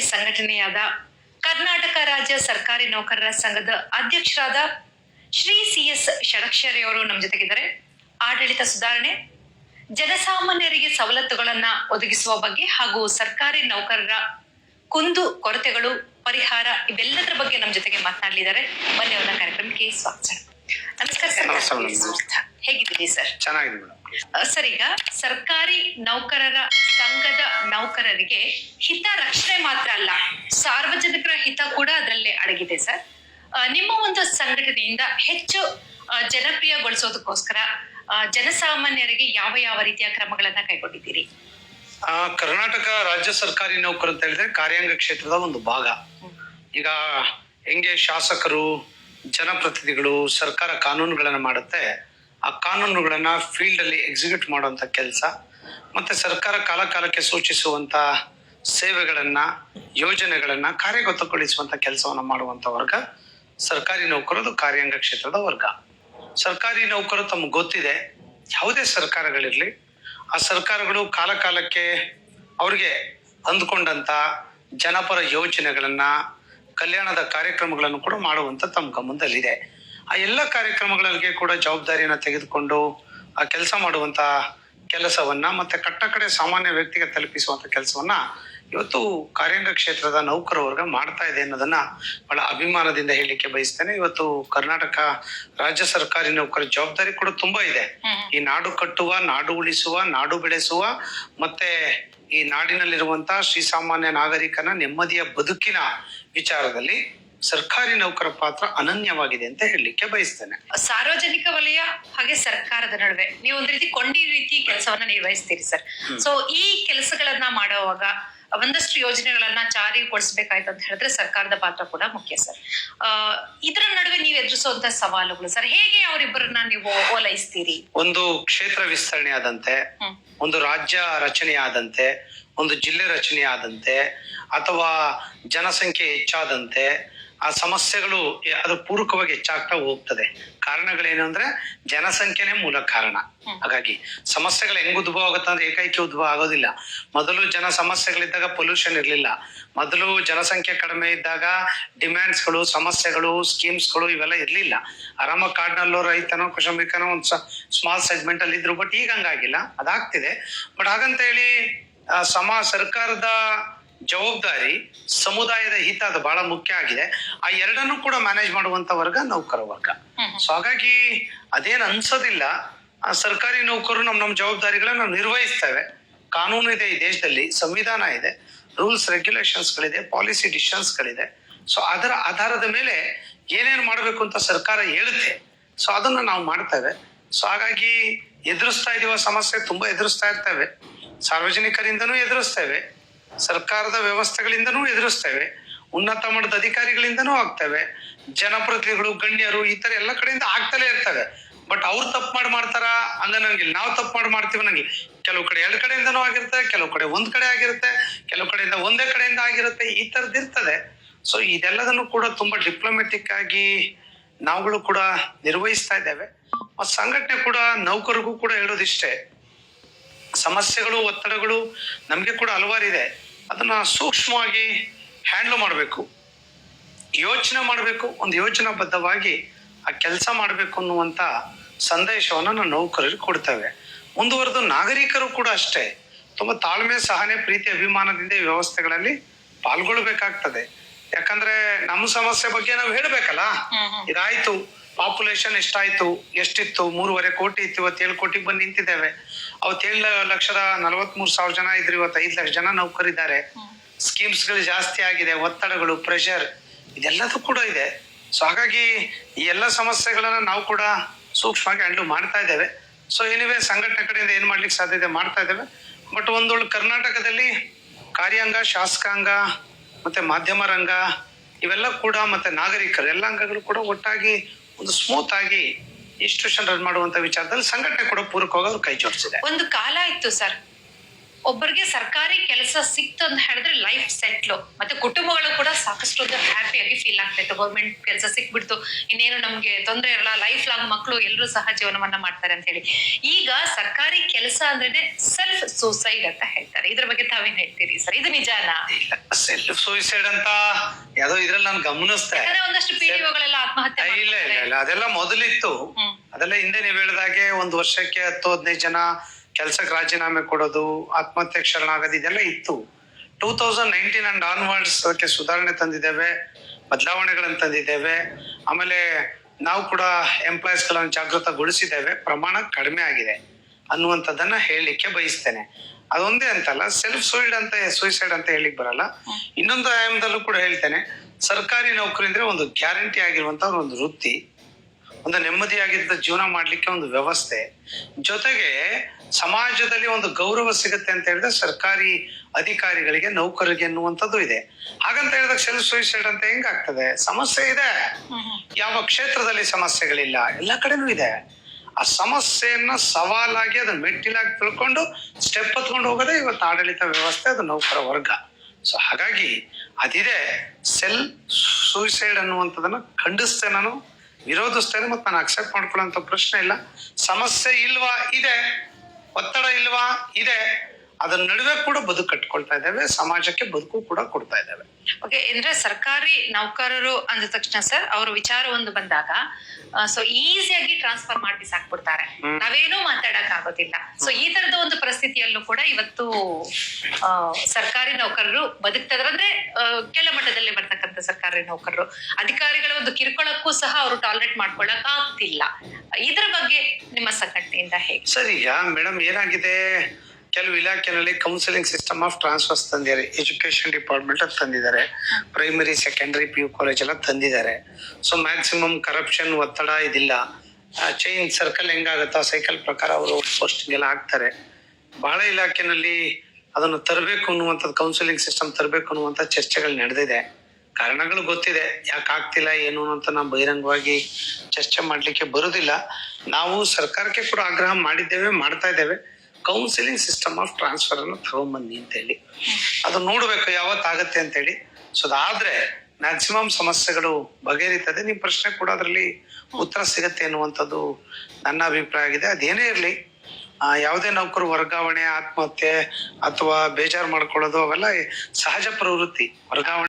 ಸಂಘಟನೆಯಾದ ಕರ್ನಾಟಕ ರಾಜ್ಯ ಸರ್ಕಾರಿ ನೌಕರರ ಸಂಘದ ಅಧ್ಯಕ್ಷರಾದ ಶ್ರೀ ಸಿ ಎಸ್ ಷಡಕ್ಷರೆಯವರು ನಮ್ಮ ಜೊತೆಗಿದ್ದಾರೆ. ಆಡಳಿತ ಸುಧಾರಣೆ ಜನಸಾಮಾನ್ಯರಿಗೆ ಸವಲತ್ತುಗಳನ್ನ ಒದಗಿಸುವ ಬಗ್ಗೆ ಹಾಗೂ ಸರ್ಕಾರಿ ನೌಕರರ ಕುಂದು ಕೊರತೆಗಳು ಪರಿಹಾರ ಇವೆಲ್ಲದರ ಬಗ್ಗೆ ನಮ್ಮ ಜೊತೆಗೆ ಮಾತನಾಡಲಿದ್ದಾರೆ. ಬನ್ನಿ ಅವರ ಕಾರ್ಯಕ್ರಮಕ್ಕೆ ಸ್ವಾಗತ. ನಮಸ್ಕಾರ ಸರ್. ಹೇಗಿದ್ದೀರಿ ಸರ್? ಚೆನ್ನಾಗಿದೆ ಮೇಡಮ್. ಸರ್ ಈಗ ಸರ್ಕಾರಿ ನೌಕರರ ಸಂಘದ ನೌಕರರಿಗೆ ಹಿತ ರಕ್ಷಣೆ ಮಾತ್ರ ಅಲ್ಲ ಸಾರ್ವಜನಿಕರ ಹಿತ ಕೂಡ ಅದರಲ್ಲಿ ಅಡಗಿದೆ ಸರ್. ನಿಮ್ಮ ಒಂದು ಸಂಘಟನೆಯಿಂದ ಹೆಚ್ಚು ಜನಪ್ರಿಯಗೊಳಿಸೋದಕ್ಕೋಸ್ಕರ ಜನಸಾಮಾನ್ಯರಿಗೆ ಯಾವ ಯಾವ ರೀತಿಯ ಕ್ರಮಗಳನ್ನ ಕೈಗೊಂಡಿದ್ದೀರಿ? ಕರ್ನಾಟಕ ರಾಜ್ಯ ಸರ್ಕಾರಿ ನೌಕರ ಅಂತ ಹೇಳಿದ್ರೆ ಕಾರ್ಯಾಂಗ ಕ್ಷೇತ್ರದ ಒಂದು ಭಾಗ. ಈಗ ಹೆಂಗೆ ಶಾಸಕರು ಜನಪ್ರತಿನಿಧಿಗಳು ಸರ್ಕಾರ ಕಾನೂನುಗಳನ್ನು ಮಾಡುತ್ತೆ ಆ ಕಾನೂನುಗಳನ್ನ ಫೀಲ್ಡ್ ಅಲ್ಲಿ ಎಕ್ಸಿಕ್ಯೂಟ್ ಮಾಡುವಂತ ಕೆಲಸ, ಮತ್ತೆ ಸರ್ಕಾರ ಕಾಲ ಕಾಲಕ್ಕೆ ಸೂಚಿಸುವಂತ ಸೇವೆಗಳನ್ನ, ಯೋಜನೆಗಳನ್ನ ಕಾರ್ಯಗತಗೊಳಿಸುವಂತ ಕೆಲಸವನ್ನ ಮಾಡುವಂತ ವರ್ಗ, ಸರ್ಕಾರಿ ನೌಕರದು ಕಾರ್ಯಾಂಗ ಕ್ಷೇತ್ರದ ವರ್ಗ. ಸರ್ಕಾರಿ ನೌಕರು ತಮ್ಗೆ ಗೊತ್ತಿದೆ, ಯಾವುದೇ ಸರ್ಕಾರಗಳಿರಲಿ, ಆ ಸರ್ಕಾರಗಳು ಕಾಲ ಕಾಲಕ್ಕೆ ಅವ್ರಿಗೆ ಅಂದ್ಕೊಂಡಂತ ಜನಪರ ಯೋಜನೆಗಳನ್ನ, ಕಲ್ಯಾಣದ ಕಾರ್ಯಕ್ರಮಗಳನ್ನು ಕೂಡ ಮಾಡುವಂತ ತಮ್ಮ ಗಮನದಲ್ಲಿದೆ. ಆ ಎಲ್ಲ ಕಾರ್ಯಕ್ರಮಗಳಿಗೆ ಕೂಡ ಜವಾಬ್ದಾರಿಯನ್ನು ತೆಗೆದುಕೊಂಡು ಆ ಕೆಲಸ ಮಾಡುವಂತ ಕೆಲಸವನ್ನ ಮತ್ತೆ ಕಟ್ಟ ಕಡೆ ಸಾಮಾನ್ಯ ವ್ಯಕ್ತಿಗೆ ತಲುಪಿಸುವಂತ ಕೆಲಸವನ್ನ ಇವತ್ತು ಕಾರ್ಯಾಂಗ ಕ್ಷೇತ್ರದ ನೌಕರ ವರ್ಗ ಮಾಡ್ತಾ ಇದೆ ಅನ್ನೋದನ್ನ ಬಹಳ ಅಭಿಮಾನದಿಂದ ಹೇಳಲಿಕ್ಕೆ ಬಯಸ್ತೇನೆ. ಇವತ್ತು ಕರ್ನಾಟಕ ರಾಜ್ಯ ಸರ್ಕಾರಿ ನೌಕರ ಜವಾಬ್ದಾರಿ ಕೂಡ ತುಂಬಾ ಇದೆ. ಈ ನಾಡು ಕಟ್ಟುವ ನಾಡು ಉಳಿಸುವ ನಾಡು ಬೆಳೆಸುವ ಮತ್ತೆ ಈ ನಾಡಿನಲ್ಲಿರುವಂತ ಶ್ರೀಸಾಮಾನ್ಯ ನಾಗರಿಕನ ನೆಮ್ಮದಿಯ ಬದುಕಿನ ವಿಚಾರದಲ್ಲಿ ಸರ್ಕಾರಿ ನೌಕರ ಪಾತ್ರ ಅನನ್ಯವಾಗಿದೆ ಅಂತ ಹೇಳಲಿಕ್ಕೆ ಬಯಸ್ತೇನೆ. ಸಾರ್ವಜನಿಕ ವಲಯ ಹಾಗೆ ಸರ್ಕಾರದ ನಡುವೆ ನೀವು ಒಂದ್ ರೀತಿ ಕೊಂಡಿ ರೀತಿ ಕೆಲಸವನ್ನ ನಿರ್ವಹಿಸ್ತೀರಿ ಸರ್. ಸೊ ಈ ಕೆಲಸಗಳನ್ನ ಮಾಡುವಾಗ ಒಂದಷ್ಟು ಯೋಜನೆಗಳನ್ನ ಜಾರಿಗೊಳಿಸಬೇಕಾಯ್ತು ಅಂತ ಹೇಳಿದ್ರೆ ಸರ್ಕಾರದ ಪಾತ್ರ ಕೂಡ ಮುಖ್ಯ ಸರ್. ಇದರ ನಡುವೆ ನೀವು ಎದುರಿಸುವಂತ ಸವಾಲುಗಳು ಸರ್ ಹೇಗೆ ಅವರಿಬ್ಬರನ್ನ ನೀವು ಓಲೈಸ್ತೀರಿ? ಒಂದು ಕ್ಷೇತ್ರ ವಿಸ್ತರಣೆ ಆದಂತೆ ಒಂದು ರಾಜ್ಯ ರಚನೆ ಆದಂತೆ ಒಂದು ಜಿಲ್ಲೆ ರಚನೆ ಆದಂತೆ ಅಥವಾ ಜನಸಂಖ್ಯೆ ಹೆಚ್ಚಾದಂತೆ ಆ ಸಮಸ್ಯೆಗಳು ಅದು ಪೂರಕವಾಗಿ ಹೆಚ್ಚಾಗ್ತಾ ಹೋಗ್ತದೆ. ಕಾರಣಗಳೇನು ಅಂದ್ರೆ ಜನಸಂಖ್ಯೆನೇ ಮೂಲ ಕಾರಣ. ಹಾಗಾಗಿ ಸಮಸ್ಯೆಗಳು ಹೆಂಗ್ ಉದ್ಭವ ಆಗುತ್ತೆ ಅಂದ್ರೆ ಏಕೈಕಿ ಉದ್ಭವ ಆಗೋದಿಲ್ಲ. ಮೊದಲು ಜನ ಸಮಸ್ಯೆಗಳಿದ್ದಾಗ ಪೊಲ್ಯೂಷನ್ ಇರಲಿಲ್ಲ. ಮೊದಲು ಜನಸಂಖ್ಯೆ ಕಡಿಮೆ ಇದ್ದಾಗ ಡಿಮ್ಯಾಂಡ್ಸ್ಗಳು ಸಮಸ್ಯೆಗಳು ಸ್ಕೀಮ್ಸ್ಗಳು ಇವೆಲ್ಲ ಇರಲಿಲ್ಲ. ಆರಾಮ ಕಾಡ್ನಲ್ಲೋ ರೈತನೋ ಕುಶಂಬಿಕನೋ ಒಂದು ಸ್ಮಾಲ್ ಸೆಗ್ಮೆಂಟ್ ಅಲ್ಲಿ ಇದ್ರು ಬಟ್ ಈಗ ಹಂಗಾಗಿಲ್ಲ. ಅದಾಗ್ತಿದೆ. ಬಟ್ ಹಾಗಂತ ಹೇಳಿ ಸಮ ಸರ್ಕಾರದ ಜವಾಬ್ದಾರಿ ಸಮುದಾಯದ ಹಿತ ಅದು ಬಹಳ ಮುಖ್ಯ ಆಗಿದೆ. ಆ ಎರಡನ್ನೂ ಕೂಡ ಮ್ಯಾನೇಜ್ ಮಾಡುವಂತ ವರ್ಗ ನೌಕರ ವರ್ಗ. ಸೊ ಹಾಗಾಗಿ ಅದೇನ್ ಅನ್ಸೋದಿಲ್ಲ. ಆ ಸರ್ಕಾರಿ ನೌಕರರು ನಮ್ ನಮ್ಮ ಜವಾಬ್ದಾರಿಗಳನ್ನ ನಾವು ನಿರ್ವಹಿಸ್ತೇವೆ. ಕಾನೂನು ಇದೆ ಈ ದೇಶದಲ್ಲಿ ಸಂವಿಧಾನ ಇದೆ ರೂಲ್ಸ್ ರೆಗ್ಯುಲೇಷನ್ಸ್ಗಳಿದೆ ಪಾಲಿಸಿ ಡಿಸಿಷನ್ಸ್ಗಳಿದೆ ಸೊ ಅದರ ಆಧಾರದ ಮೇಲೆ ಏನೇನು ಮಾಡಬೇಕು ಅಂತ ಸರ್ಕಾರ ಹೇಳುತ್ತೆ. ಸೊ ಅದನ್ನ ನಾವು ಮಾಡ್ತೇವೆ. ಸೊ ಹಾಗಾಗಿ ಎದುರಿಸ್ತಾ ಇದೀವ ಸಮಸ್ಯೆ ತುಂಬಾ ಎದುರಿಸ್ತಾ ಇರ್ತೇವೆ. ಸಾರ್ವಜನಿಕರಿಂದನೂ ಎದುರಿಸ್ತೇವೆ. ಸರ್ಕಾರದ ವ್ಯವಸ್ಥೆಗಳಿಂದನೂ ಎದುರಿಸ್ತೇವೆ. ಉನ್ನತ ಮಟ್ಟದ ಅಧಿಕಾರಿಗಳಿಂದನೂ ಆಗ್ತವೆ. ಜನಪ್ರತಿನಿಧಿಗಳು, ಗಣ್ಯರು ಈ ತರ ಎಲ್ಲ ಕಡೆಯಿಂದ ಆಗ್ತಲೇ ಇರ್ತವೆ. ಬಟ್ ಅವ್ರು ತಪ್ಪು ಮಾಡಿ ಮಾಡ್ತಾರ? ಹಂಗನ್ನಂಗಿಲ್ಲ ನಾವು ತಪ್ಪು ಮಾಡಿ ಮಾಡ್ತೀವಿ ನನಗೆ ಕೆಲವು ಕಡೆ ಎರಡು ಕಡೆಯಿಂದನೂ ಆಗಿರುತ್ತೆ, ಕೆಲವು ಕಡೆ ಒಂದ್ ಕಡೆ ಆಗಿರುತ್ತೆ, ಕೆಲವು ಕಡೆಯಿಂದ ಒಂದೇ ಕಡೆಯಿಂದ ಆಗಿರುತ್ತೆ. ಈ ತರದ್ ಇರ್ತದೆ. ಸೊ ಇದೆಲ್ಲದನ್ನು ಕೂಡ ತುಂಬಾ ಡಿಪ್ಲೊಮೆಟಿಕ್ ಆಗಿ ನಾವುಗಳು ಕೂಡ ನಿರ್ವಹಿಸ್ತಾ ಇದ್ದೇವೆ. ಮತ್ತು ಸಂಘಟನೆ ಕೂಡ ನೌಕರಿಗೂ ಕೂಡ ಹೇಳೋದಿಷ್ಟೇ. ಸಮಸ್ಯೆಗಳು, ಒತ್ತಡಗಳು ನಮಗೆ ಕೂಡ ಹಲವಾರಿದೆ ಅದನ್ನ ಸೂಕ್ಷ್ಮವಾಗಿ ಹ್ಯಾಂಡ್ಲ್ ಮಾಡಬೇಕು. ಯೋಚನೆ ಮಾಡಬೇಕು ಒಂದು ಯೋಜನಾಬದ್ಧವಾಗಿ ಆ ಕೆಲಸ ಮಾಡಬೇಕು ಅನ್ನುವಂಥ ಸಂದೇಶವನ್ನು ನಾವು ನೌಕರರಿಗೆ ಕೊಡ್ತೇವೆ. ಮುಂದುವರೆದು ನಾಗರಿಕರು ಕೂಡ ಅಷ್ಟೇ. ತುಂಬ ತಾಳ್ಮೆ ಸಹನೆ ಪ್ರೀತಿ ಅಭಿಮಾನದಿಂದ ಈ ವ್ಯವಸ್ಥೆಗಳಲ್ಲಿ ಪಾಲ್ಗೊಳ್ಬೇಕಾಗ್ತದೆ. ಯಾಕಂದ್ರೆ ನಮ್ಮ ಸಮಸ್ಯೆ ಬಗ್ಗೆ ನಾವು ಹೇಳಬೇಕಲ್ಲ? ಇದಾಯ್ತು. ಪಾಪ್ಯುಲೇಷನ್ ಎಷ್ಟಾಯ್ತು, ಎಷ್ಟಿತ್ತು? ಮೂರುವರೆ ಕೋಟಿ ಇತ್ತು, ಇವತ್ತು ಏಳು ಕೋಟಿಗೆ ಬಂದು ನಿಂತಿದ್ದೇವೆ. ಅವತ್ತು ಏಳು ಲಕ್ಷದ ನಲವತ್ಮೂರು ಸಾವಿರ ಜನ ಇದ್ರು, ಇವತ್ತು ಐದು ಲಕ್ಷ ಜನ ನೌಕರಿದ್ದಾರೆ. ಸ್ಕೀಮ್ಸ್ಗಳು ಜಾಸ್ತಿ ಆಗಿದೆ, ಒತ್ತಡಗಳು ಪ್ರೆಷರ್ ಇದೆಲ್ಲದೂ ಕೂಡ ಇದೆ. ಸೊ ಹಾಗಾಗಿ ಈ ಎಲ್ಲ ಸಮಸ್ಯೆಗಳನ್ನ ನಾವು ಕೂಡ ಸೂಕ್ಷ್ಮವಾಗಿ ಹ್ಯಾಂಡಲ್ ಮಾಡ್ತಾ ಇದ್ದೇವೆ. ಸೊ ಏನಿವೆ ಸಂಘಟನೆ ಕಡೆಯಿಂದ ಏನು ಮಾಡ್ಲಿಕ್ಕೆ ಸಾಧ್ಯತೆ ಮಾಡ್ತಾ ಇದ್ದೇವೆ. ಬಟ್ ಒಂದೊಳ್ಳೆ ಕರ್ನಾಟಕದಲ್ಲಿ ಕಾರ್ಯಾಂಗ, ಶಾಸಕಾಂಗ, ಮತ್ತೆ ಮಾಧ್ಯಮ ರಂಗ, ಇವೆಲ್ಲ ಕೂಡ ಮತ್ತೆ ನಾಗರಿಕರು, ಎಲ್ಲ ಅಂಗಗಳು ಕೂಡ ಒಟ್ಟಾಗಿ ಒಂದು ಸ್ಮೂತ್ ಆಗಿ ಇನ್ಸ್ಟಿಟ್ಯೂಷನ್ ರನ್ ಮಾಡುವಂತ ವಿಚಾರದಲ್ಲಿ ಸಂಘಟನೆ ಕೂಡ ಪೂರಕವಾಗಿ ಅವ್ರು ಕೈ ಜೋಡಿಸಿದೆ. ಒಂದು ಕಾಲ ಇತ್ತು ಸರ್. ಒಬ್ಬರಿಗೆ ಸರ್ಕಾರಿ ಕೆಲಸ ಸಿಕ್ತು ಅಂತ ಹೇಳಿದ್ರೆ ಲೈಫ್ ಸೆಟ್ಲು ಮತ್ತೆ ಕುಟುಂಬಗಳು ಕೂಡ ಸಾಕಷ್ಟು ಹ್ಯಾಪಿಯಾಗಿ ಫೀಲ್ ಆಗ್ತಾ ಇತ್ತು ಗೌರ್ಮೆಂಟ್ ಕೆಲಸ ಸಿಕ್ಬಿಡ್ತು. ಇನ್ನೇನು ನಮ್ಗೆ ತೊಂದರೆ ಇರಲ್ಲ. ಲೈಫ್ ಲಾಂಗ್ ಮಕ್ಕಳು ಎಲ್ಲರೂ ಸಹ ಜೀವನವನ್ನ ಮಾಡ್ತಾರೆ ಅಂತ ಹೇಳಿ. ಈಗ ಸರ್ಕಾರಿ ಕೆಲಸ ಅಂದ್ರೆ ಸೆಲ್ಫ್ ಸೂಸೈಡ್ ಅಂತ ಹೇಳ್ತಾರೆ. ಇದ್ರ ಬಗ್ಗೆ ತಾವೇನ್ ಹೇಳ್ತೀರಿ ಸರ್? ಇದು ನಿಜಾನಾ? ಸೆಲ್ಫ್ ಸೂಸೈಡ್ ಅಂತ ಯಾವ್ದೋ ಇದ್ರಲ್ಲಿ ನಾನು ಗಮನಿಸ್ತೇನೆ ಒಂದಷ್ಟು ಪಿಡಿಒಗಳೆಲ್ಲ ಆತ್ಮಹತ್ಯೆ ಇಲ್ಲ ಇಲ್ಲ ಇಲ್ಲ. ಅದೆಲ್ಲ ಮೊದಲಿತ್ತು. ಅದೆಲ್ಲ ಹಿಂದೆ ನೀವು ಹೇಳಿದಾಗೆ ಒಂದು ವರ್ಷಕ್ಕೆ ಹತ್ತು ಹದಿನೈದು ಜನ ಕೆಲ್ಸಕ್ಕೆ ರಾಜೀನಾಮೆ ಕೊಡೋದು ಆತ್ಮಹತ್ಯೆ ಶರಣಾಗೋದು ಇದೆಲ್ಲ ಇತ್ತು. Two thousand nineteen and onwards ಅದಕ್ಕೆ ಸುಧಾರಣೆ ತಂದಿದ್ದೇವೆ ಬದಲಾವಣೆಗಳನ್ನು ತಂದಿದ್ದೇವೆ. ಆಮೇಲೆ ನಾವು ಕೂಡ ಎಂಪ್ಲಾಯೀಸ್ಗಳನ್ನು ಜಾಗೃತಗೊಳಿಸಿದ್ದೇವೆ. ಪ್ರಮಾಣ ಕಡಿಮೆ ಆಗಿದೆ ಅನ್ನುವಂಥದ್ದನ್ನ ಹೇಳಲಿಕ್ಕೆ ಬಯಸ್ತೇನೆ. ಅದೊಂದೇ ಅಂತಲ್ಲ ಸೆಲ್ಫ್ ಸೂಯಿಡ್ ಅಂತ ಸೂಯಿಸೈಡ್ ಅಂತ ಹೇಳಿಕ್ ಬರಲ್ಲ. ಇನ್ನೊಂದು ಆಯಾಮದಲ್ಲೂ ಕೂಡ ಹೇಳ್ತೇನೆ ಸರ್ಕಾರಿ ನೌಕರಿ ಅಂದ್ರೆ ಒಂದು ಗ್ಯಾರಂಟಿ ಆಗಿರುವಂತ ಒಂದು ವೃತ್ತಿ. ಒಂದು ನೆಮ್ಮದಿಯಾಗಿದ್ದ ಜೀವನ ಮಾಡಲಿಕ್ಕೆ ಒಂದು ವ್ಯವಸ್ಥೆ. ಜೊತೆಗೆ ಸಮಾಜದಲ್ಲಿ ಒಂದು ಗೌರವ ಸಿಗುತ್ತೆ ಅಂತ ಹೇಳಿದ್ರೆ ಸರ್ಕಾರಿ ಅಧಿಕಾರಿಗಳಿಗೆ ನೌಕರರಿಗೆ ಎನ್ನುವಂಥದ್ದು ಇದೆ. ಹಾಗಂತ ಹೇಳಿದಾಗ ಸೆಲ್ಫ್ ಸೂಯಿಸೈಡ್ ಅಂತ ಹೆಂಗಾಗ್ತದೆ? ಸಮಸ್ಯೆ ಇದೆ. ಯಾವ ಕ್ಷೇತ್ರದಲ್ಲಿ ಸಮಸ್ಯೆಗಳಿಲ್ಲ? ಎಲ್ಲ ಕಡೆನೂ ಇದೆ. ಆ ಸಮಸ್ಯೆಯನ್ನ ಸವಾಲಾಗಿ ಅದನ್ನ ಮೆಟ್ಟಿಲಾಗಿ ತಿಳ್ಕೊಂಡು ಸ್ಟೆಪ್ ಹತ್ಕೊಂಡು ಹೋಗೋದೇ ಇವತ್ತು ಆಡಳಿತ ವ್ಯವಸ್ಥೆ ಅದು ನೌಕರ ವರ್ಗ. ಸೊ ಹಾಗಾಗಿ ಅದಿದೆ. ಸೆಲ್ ಸೂಯಿಸೈಡ್ ಅನ್ನುವಂಥದ್ದನ್ನ ಖಂಡಿಸ್ತೇನೆ ನಾನು. ವಿರೋಧಿಸ್ತೇನೆ ಮತ್ತು ನಾನು ಅಕ್ಸೆಪ್ಟ್ ಮಾಡ್ಕೊಳ್ಳೋಂಥ ಪ್ರಶ್ನೆ ಇಲ್ಲ. ಸಮಸ್ಯೆ ಇಲ್ವಾ? ಇದೆ. ಒತ್ತಡ ಇಲ್ವಾ? ಇದೆ. ಅದರ ನಡುವೆ ಕೂಡ ಬದುಕು ಕಟ್ಕೊಳ್ತಾ ಇದ್ದೇವೆ ಸಮಾಜಕ್ಕೆ ಬದುಕು ಕೂಡ ಕೊಡ್ತಾ ಇದ್ದೇವೆ. ಓಕೆ ಅಂದ್ರೆ ಸರ್ಕಾರಿ ನೌಕರರು ಅಂದ ತಕ್ಷಣ ಸರ್ ಅವ್ರ ವಿಚಾರ ಒಂದು ಬಂದಾಗ ಸೊ ಈಸಿಯಾಗಿ ಟ್ರಾನ್ಸ್ಫರ್ ಮಾಡಿ ಸಾಕ್ಬಿಡ್ತಾರೆ ನಾವೇನು ಮಾತಾಡಕ್ ಆಗೋದಿಲ್ಲ. ಸೊ ಈ ತರದ ಒಂದು ಪರಿಸ್ಥಿತಿಯಲ್ಲೂ ಕೂಡ ಇವತ್ತು ಆ, ಸರ್ಕಾರಿ ನೌಕರರು ಬದುಕ್ತದ್ರ. ಅಂದ್ರೆ ಆ, ಕೆಳ ಮಟ್ಟದಲ್ಲಿ ಬರ್ತಕ್ಕಂಥ ಸರ್ಕಾರಿ ನೌಕರರು. ಅಧಿಕಾರಿಗಳ ಒಂದು ಕಿರುಕೊಳಕ್ಕೂ ಸಹ ಅವರು ಟಾಲರೇಟ್ ಮಾಡ್ಕೊಳಕ್ ಆಗ್ತಿಲ್ಲ ಇದ್ರ ಬಗ್ಗೆ ನಿಮ್ಮ ಸಂಘಟನೆಯಿಂದ ಹೇಗೆ? ಸರಿ ಮೇಡಮ್ ಏನಾಗಿದೆ? ಕೆಲವು ಇಲಾಖೆನಲ್ಲಿ ಕೌನ್ಸಿಲಿಂಗ್ ಸಿಸ್ಟಮ್ ಆಫ್ ಟ್ರಾನ್ಸ್ಫರ್ಸ್ ತಂದಿದ್ದಾರೆ. ಎಜುಕೇಶನ್ ಡಿಪಾರ್ಟ್ಮೆಂಟ್ ಅಲ್ಲಿ ತಂದಿದ್ದಾರೆ. Primary secondary P U college ಎಲ್ಲ ತಂದಿದ್ದಾರೆ. ಸೊ ಮ್ಯಾಕ್ಸಿಮಮ್ ಕರಪ್ಷನ್ ಒತ್ತಡ ಇದಿಲ್ಲ. ಚೈನ್ ಸರ್ಕಲ್ ಹೆಂಗಾಗುತ್ತೋ ಸೈಕಲ್ ಪ್ರಕಾರ ಅವರು ಪೋಸ್ಟಿಂಗ್ ಎಲ್ಲ ಹಾಕ್ತಾರೆ. ಬಹಳ ಇಲಾಖೆನಲ್ಲಿ ಅದನ್ನು ತರಬೇಕು ಅನ್ನುವಂಥದ್ದು ಕೌನ್ಸಿಲಿಂಗ್ ಸಿಸ್ಟಮ್ ತರಬೇಕು ಅನ್ನುವಂಥ ಚರ್ಚೆಗಳು ನಡೆದಿದೆ. ಕಾರಣಗಳು ಗೊತ್ತಿದೆ. ಯಾಕೆ ಆಗ್ತಿಲ್ಲ, ಏನು ಅಂತ ನಾವು ಬಹಿರಂಗವಾಗಿ ಚರ್ಚೆ ಮಾಡಲಿಕ್ಕೆ ಬರುದಿಲ್ಲ. ನಾವು ಸರ್ಕಾರಕ್ಕೆ ಕೂಡ ಆಗ್ರಹ ಮಾಡಿದ್ದೇವೆ, ಮಾಡ್ತಾ ಇದ್ದೇವೆ. ಕೌನ್ಸಿಲಿಂಗ್ ಸಿಸ್ಟಮ್ ಆಫ್ ಟ್ರಾನ್ಸ್ಫರ್ ಅನ್ನು ತಗೊಂಬನ್ನಿ ಅಂತ ಹೇಳಿ ಅದು ನೋಡ್ಬೇಕು ಯಾವತ್ತಾಗತ್ತೆ ಅಂತ ಹೇಳಿ ಸೊ ಅದಾದ್ರೆ ಮ್ಯಾಕ್ಸಿಮಮ್ ಸಮಸ್ಯೆಗಳು ಬಗೆಹರಿತದೆ. ನಿಮ್ಮ ಪ್ರಶ್ನೆ ಕೂಡ ಅದರಲ್ಲಿ ಉತ್ತರ ಸಿಗತ್ತೆ ಅನ್ನುವಂಥದ್ದು ನನ್ನ ಅಭಿಪ್ರಾಯ ಆಗಿದೆ. ಅದೇನೇ ಇರಲಿ ಯಾವುದೇ ನೌಕರು ವರ್ಗಾವಣೆ, ಆತ್ಮಹತ್ಯೆ ಅಥವಾ ಬೇಜಾರು ಮಾಡ್ಕೊಳ್ಳೋದು ಅವೆಲ್ಲ ಸಹಜ ಪ್ರವೃತ್ತಿ. ವರ್ಗಾವಣೆ